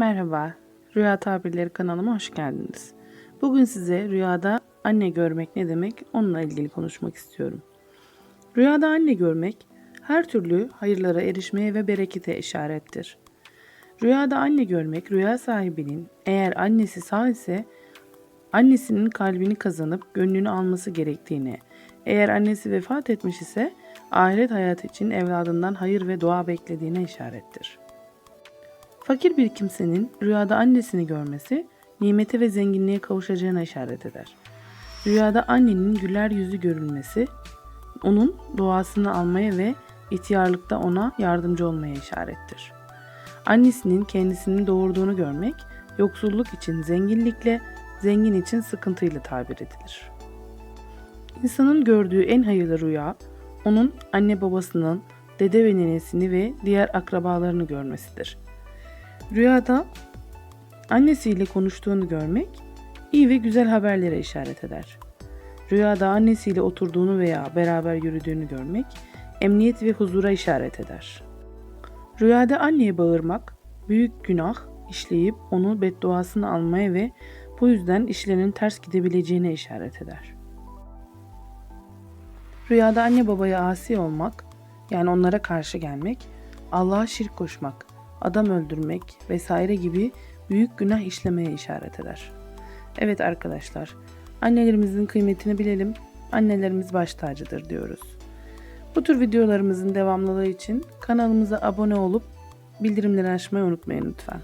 Merhaba, Rüya Tabirleri kanalıma hoş geldiniz. Bugün size rüyada anne görmek ne demek onunla ilgili konuşmak istiyorum. Rüyada anne görmek her türlü hayırlara erişmeye ve berekete işarettir. Rüyada anne görmek rüya sahibinin eğer annesi sağ ise annesinin kalbini kazanıp gönlünü alması gerektiğini, eğer annesi vefat etmiş ise ahiret hayatı için evladından hayır ve dua beklediğine işarettir. Fakir bir kimsenin rüyada annesini görmesi nimete ve zenginliğe kavuşacağına işaret eder. Rüyada annenin güler yüzü görülmesi onun duasını almaya ve ihtiyarlıkta ona yardımcı olmaya işarettir. Annesinin kendisini doğurduğunu görmek yoksulluk için zenginlikle, zengin için sıkıntıyla tabir edilir. İnsanın gördüğü en hayırlı rüya onun anne babasının, dede ve nenesini ve diğer akrabalarını görmesidir. Rüyada annesiyle konuştuğunu görmek iyi ve güzel haberlere işaret eder. Rüyada annesiyle oturduğunu veya beraber yürüdüğünü görmek emniyet ve huzura işaret eder. Rüyada anneye bağırmak büyük günah işleyip onu bedduasını almaya ve bu yüzden işlerinin ters gidebileceğine işaret eder. Rüyada anne babaya asi olmak, yani onlara karşı gelmek, Allah'a şirk koşmak, adam öldürmek vesaire gibi büyük günah işlemeye işaret eder. Evet arkadaşlar, annelerimizin kıymetini bilelim, annelerimiz baş tacıdır diyoruz. Bu tür videolarımızın devamlılığı için kanalımıza abone olup bildirimleri açmayı unutmayın lütfen.